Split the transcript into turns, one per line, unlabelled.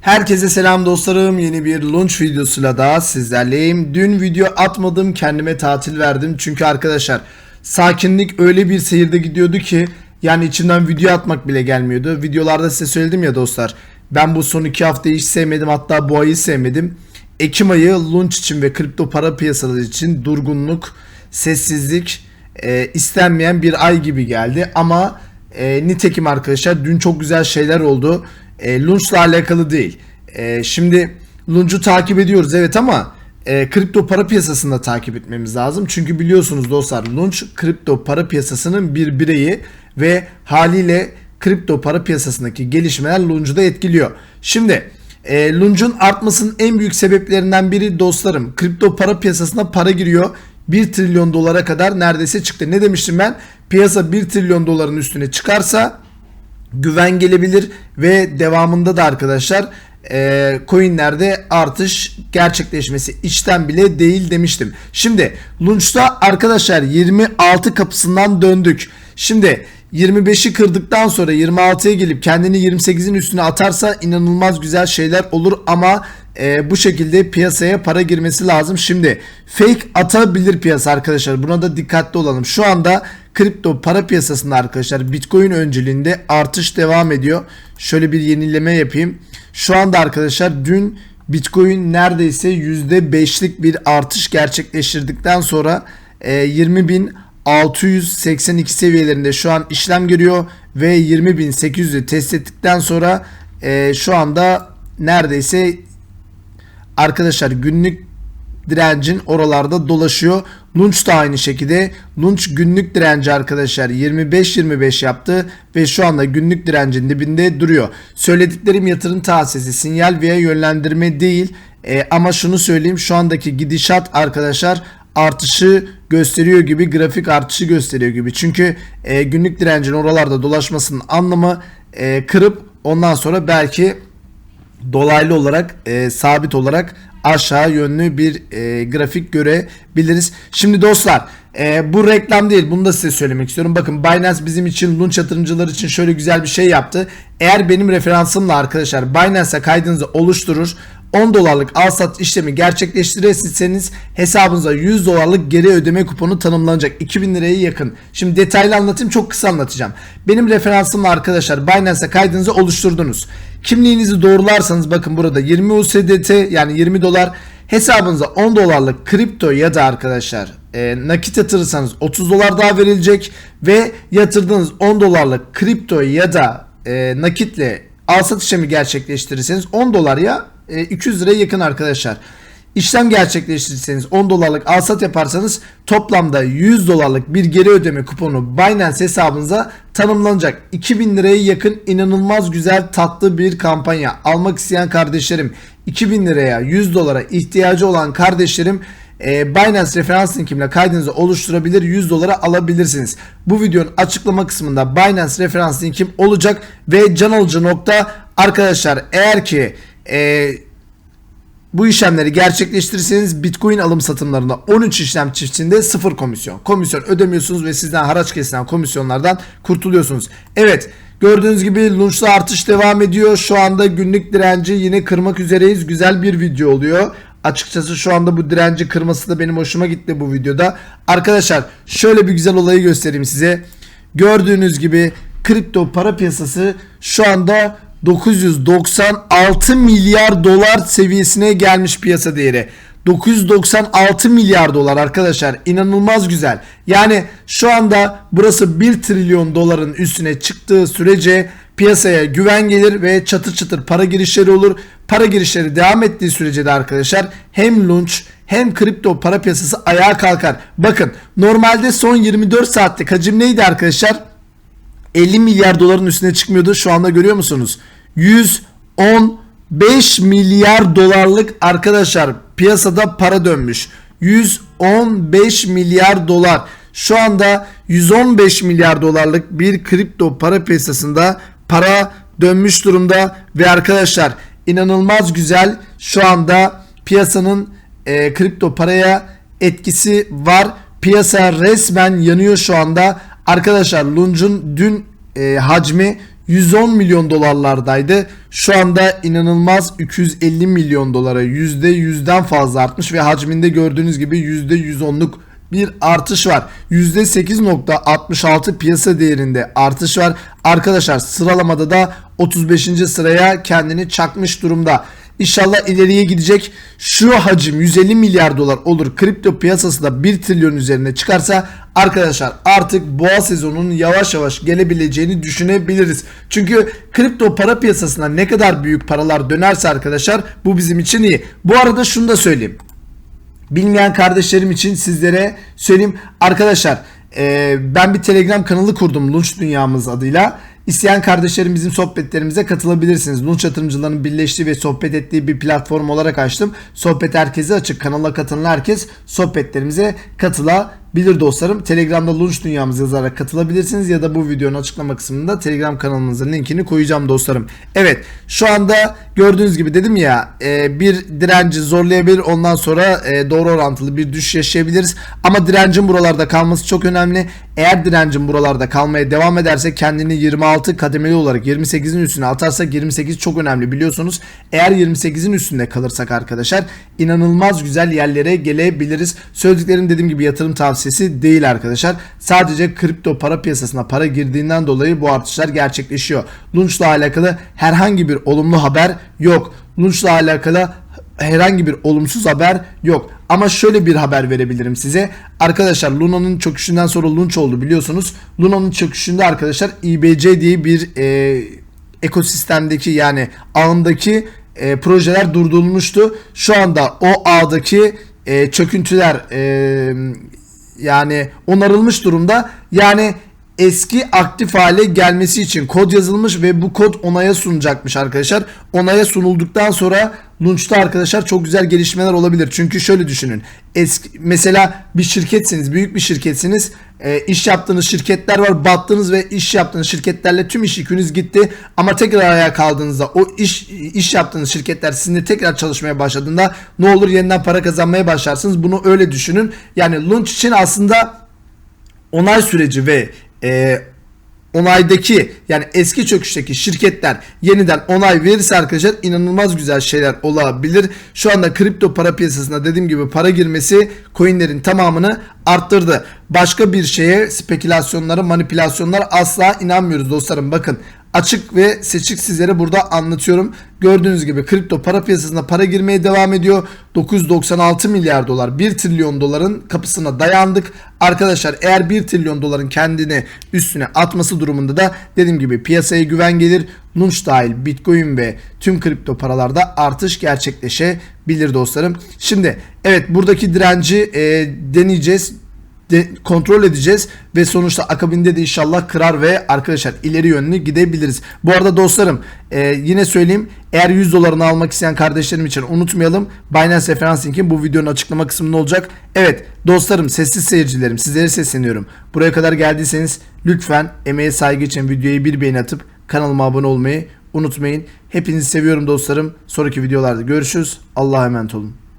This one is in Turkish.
Herkese selam dostlarım. Yeni bir launch videosuyla daha sizlerleyim. Dün video atmadım, kendime tatil verdim. Çünkü arkadaşlar sakinlik öyle bir seyirde gidiyordu ki yani içimden video atmak bile gelmiyordu. Videolarda size söyledim ya dostlar. Ben bu son iki haftayı hiç sevmedim. Hatta bu ayı sevmedim. Ekim ayı launch için ve kripto para piyasaları için durgunluk, sessizlik, e, istenmeyen bir ay gibi geldi. Ama e, nitekim arkadaşlar dün çok güzel şeyler oldu. E, Launch'la alakalı değil. E, şimdi Launch'u takip ediyoruz evet ama e, kripto para piyasasını da takip etmemiz lazım. Çünkü biliyorsunuz dostlar Launch kripto para piyasasının bir bireyi ve haliyle kripto para piyasasındaki gelişmeler Launch'u da etkiliyor. Şimdi e, Launch'un artmasının en büyük sebeplerinden biri dostlarım kripto para piyasasına para giriyor. 1 trilyon dolara kadar neredeyse çıktı. Ne demiştim ben? Piyasa 1 trilyon doların üstüne çıkarsa güven gelebilir ve devamında da arkadaşlar e, coinlerde artış gerçekleşmesi içten bile değil demiştim. Şimdi Launch'ta arkadaşlar 26 kapısından döndük. Şimdi 25'i kırdıktan sonra 26'ya gelip kendini 28'in üstüne atarsa inanılmaz güzel şeyler olur ama e, bu şekilde piyasaya para girmesi lazım. Şimdi fake atabilir piyasa arkadaşlar. Buna da dikkatli olalım. Şu anda kripto para piyasasında arkadaşlar Bitcoin önceliğinde artış devam ediyor. Şöyle bir yenileme yapayım. Şu anda arkadaşlar dün Bitcoin neredeyse %5'lik bir artış gerçekleştirdikten sonra e, 20.682 seviyelerinde şu an işlem görüyor ve 20.800'ü test ettikten sonra e, şu anda neredeyse arkadaşlar günlük direncin oralarda dolaşıyor. Lunch da aynı şekilde. Lunch günlük direnci arkadaşlar 25-25 yaptı ve şu anda günlük direncin dibinde duruyor. Söylediklerim yatırım tavsiyesi sinyal veya yönlendirme değil. E, ama şunu söyleyeyim şu andaki gidişat arkadaşlar artışı gösteriyor gibi grafik artışı gösteriyor gibi. Çünkü e, günlük direncin oralarda dolaşmasının anlamı e, kırıp ondan sonra belki dolaylı olarak e, sabit olarak aşağı yönlü bir e, grafik görebiliriz. Şimdi dostlar e, bu reklam değil bunu da size söylemek istiyorum. Bakın Binance bizim için Launch yatırımcılar için şöyle güzel bir şey yaptı. Eğer benim referansımla arkadaşlar Binance'a kaydınızı oluşturur 10 dolarlık al sat işlemi gerçekleştirirseniz hesabınıza 100 dolarlık geri ödeme kuponu tanımlanacak. 2000 liraya yakın. Şimdi detaylı anlatayım çok kısa anlatacağım. Benim referansımla arkadaşlar Binance'a kaydınızı oluşturdunuz. Kimliğinizi doğrularsanız bakın burada 20 USDT yani 20 dolar hesabınıza 10 dolarlık kripto ya da arkadaşlar e, nakit yatırırsanız 30 dolar daha verilecek ve yatırdığınız 10 dolarlık kripto ya da e, nakitle al sat işlemi gerçekleştirirseniz 10 dolar ya e, 200 liraya yakın arkadaşlar. İşlem gerçekleştirirseniz 10 dolarlık alsat yaparsanız toplamda 100 dolarlık bir geri ödeme kuponu Binance hesabınıza tanımlanacak. 2000 liraya yakın inanılmaz güzel tatlı bir kampanya. Almak isteyen kardeşlerim 2000 liraya 100 dolara ihtiyacı olan kardeşlerim e, Binance referans linkimle kaydınızı oluşturabilir 100 dolara alabilirsiniz. Bu videonun açıklama kısmında Binance referans linkim olacak ve can alıcı nokta arkadaşlar eğer ki e, bu işlemleri gerçekleştirirseniz Bitcoin alım satımlarında 13 işlem çiftinde 0 komisyon. Komisyon ödemiyorsunuz ve sizden haraç kesilen komisyonlardan kurtuluyorsunuz. Evet gördüğünüz gibi Launch'ta artış devam ediyor. Şu anda günlük direnci yine kırmak üzereyiz. Güzel bir video oluyor. Açıkçası şu anda bu direnci kırması da benim hoşuma gitti bu videoda. Arkadaşlar şöyle bir güzel olayı göstereyim size. Gördüğünüz gibi kripto para piyasası şu anda 996 milyar dolar seviyesine gelmiş piyasa değeri. 996 milyar dolar arkadaşlar inanılmaz güzel. Yani şu anda burası 1 trilyon doların üstüne çıktığı sürece piyasaya güven gelir ve çatır çatır para girişleri olur. Para girişleri devam ettiği sürece de arkadaşlar hem launch hem kripto para piyasası ayağa kalkar. Bakın normalde son 24 saatlik hacim neydi arkadaşlar? 50 milyar doların üstüne çıkmıyordu. Şu anda görüyor musunuz? 115 milyar dolarlık arkadaşlar piyasada para dönmüş. 115 milyar dolar. Şu anda 115 milyar dolarlık bir kripto para piyasasında para dönmüş durumda ve arkadaşlar inanılmaz güzel şu anda piyasanın e, kripto paraya etkisi var. Piyasa resmen yanıyor şu anda. Arkadaşlar Lunch'un dün e, hacmi 110 milyon dolarlardaydı. Şu anda inanılmaz 250 milyon dolara %100'den fazla artmış ve hacminde gördüğünüz gibi %110'luk bir artış var. %8.66 piyasa değerinde artış var. Arkadaşlar sıralamada da 35. sıraya kendini çakmış durumda. İnşallah ileriye gidecek. Şu hacim 150 milyar dolar olur. Kripto piyasası da 1 trilyon üzerine çıkarsa arkadaşlar artık boğa sezonunun yavaş yavaş gelebileceğini düşünebiliriz. Çünkü kripto para piyasasına ne kadar büyük paralar dönerse arkadaşlar bu bizim için iyi. Bu arada şunu da söyleyeyim. Bilmeyen kardeşlerim için sizlere söyleyeyim. Arkadaşlar e, ben bir telegram kanalı kurdum Lunch Dünyamız adıyla. İsteyen kardeşlerim bizim sohbetlerimize katılabilirsiniz. Lunch yatırımcılarının birleştiği ve sohbet ettiği bir platform olarak açtım. Sohbet herkese açık. Kanala katılan herkes sohbetlerimize katılabilir dostlarım. Telegram'da Lunch Dünyamız yazarak katılabilirsiniz ya da bu videonun açıklama kısmında Telegram kanalımızın linkini koyacağım dostlarım. Evet şu anda gördüğünüz gibi dedim ya e, bir direnci zorlayabilir ondan sonra e, doğru orantılı bir düşüş yaşayabiliriz. Ama direncin buralarda kalması çok önemli. Eğer direncin buralarda kalmaya devam ederse kendini 26 kademeli olarak 28'in üstüne atarsak 28 çok önemli biliyorsunuz. Eğer 28'in üstünde kalırsak arkadaşlar inanılmaz güzel yerlere gelebiliriz. Söylediklerim dediğim gibi yatırım tavsiyesi değil arkadaşlar. Sadece kripto para piyasasına para girdiğinden dolayı bu artışlar gerçekleşiyor. Lunch'la alakalı herhangi bir olumlu haber yok. Lunch'la alakalı herhangi bir olumsuz haber yok. Ama şöyle bir haber verebilirim size. Arkadaşlar Luna'nın çöküşünden sonra Lunch oldu biliyorsunuz. Luna'nın çöküşünde arkadaşlar IBC diye bir e, ekosistemdeki yani ağındaki e, projeler durdurulmuştu. Şu anda o ağdaki e, çöküntüler e, yani onarılmış durumda. Yani eski aktif hale gelmesi için kod yazılmış ve bu kod onaya sunacakmış arkadaşlar. Onaya sunulduktan sonra Launch'ta arkadaşlar çok güzel gelişmeler olabilir. Çünkü şöyle düşünün. Eski, mesela bir şirketsiniz, büyük bir şirketsiniz. E, iş yaptığınız şirketler var. Battınız ve iş yaptığınız şirketlerle tüm iş yükünüz gitti. Ama tekrar ayağa kaldığınızda o iş iş yaptığınız şirketler sizinle tekrar çalışmaya başladığında ne olur yeniden para kazanmaya başlarsınız. Bunu öyle düşünün. Yani Launch için aslında onay süreci ve e, onaydaki yani eski çöküşteki şirketler yeniden onay verirse arkadaşlar inanılmaz güzel şeyler olabilir. Şu anda kripto para piyasasına dediğim gibi para girmesi coinlerin tamamını arttırdı. Başka bir şeye spekülasyonlara manipülasyonlara asla inanmıyoruz dostlarım. Bakın açık ve seçik sizlere burada anlatıyorum. Gördüğünüz gibi kripto para piyasasına para girmeye devam ediyor. 996 milyar dolar 1 trilyon doların kapısına dayandık. Arkadaşlar eğer 1 trilyon doların kendini üstüne atması durumunda da dediğim gibi piyasaya güven gelir. Lunch dahil Bitcoin ve tüm kripto paralarda artış gerçekleşebilir dostlarım. Şimdi evet buradaki direnci e, deneyeceğiz de, kontrol edeceğiz ve sonuçta akabinde de inşallah kırar ve arkadaşlar ileri yönlü gidebiliriz. Bu arada dostlarım e, yine söyleyeyim eğer 100 dolarını almak isteyen kardeşlerim için unutmayalım Binance referans linki bu videonun açıklama kısmında olacak. Evet dostlarım sessiz seyircilerim sizlere sesleniyorum. Buraya kadar geldiyseniz lütfen emeğe saygı için videoyu bir beğeni atıp kanalıma abone olmayı unutmayın. Hepinizi seviyorum dostlarım. Sonraki videolarda görüşürüz. Allah'a emanet olun.